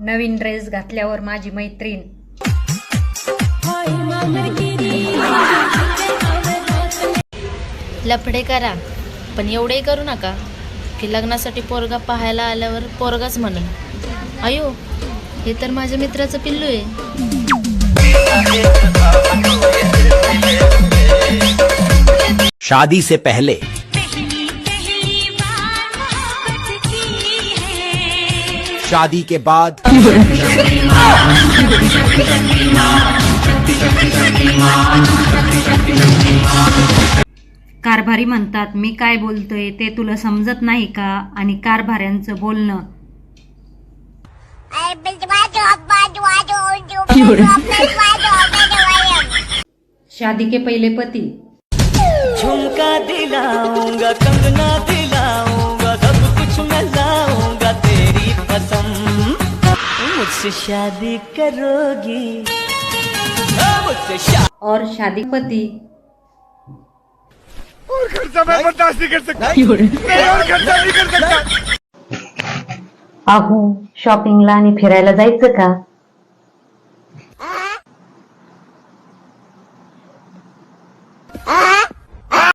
नवीन dress घातल्यावर माझी मैत्रीण. लफडे करा पण एवढे करू नका की लग्नासाठी पोरगा पाहायला आल्यावर पोरगाच म्हणून. अयो हे तर माझ्या मित्राचं पिल्लू आहे. शादी से पहले शादी के बाद। कारभारी म्हणतात मी काय बोलतोय ते तुला समजत नाही का? आणि कारभाऱ्यांचं बोलणं. शादी के पहिले पती. झुमका दिलाऊंगा कंगना मुझसे शादी करोगी। और शादी पति। और खर्चा मैं बर्दाश्त नहीं कर सकता। और खर्चा नहीं कर सकता। अहो शॉपिंगला आणि फिरायला जायचं का? आ?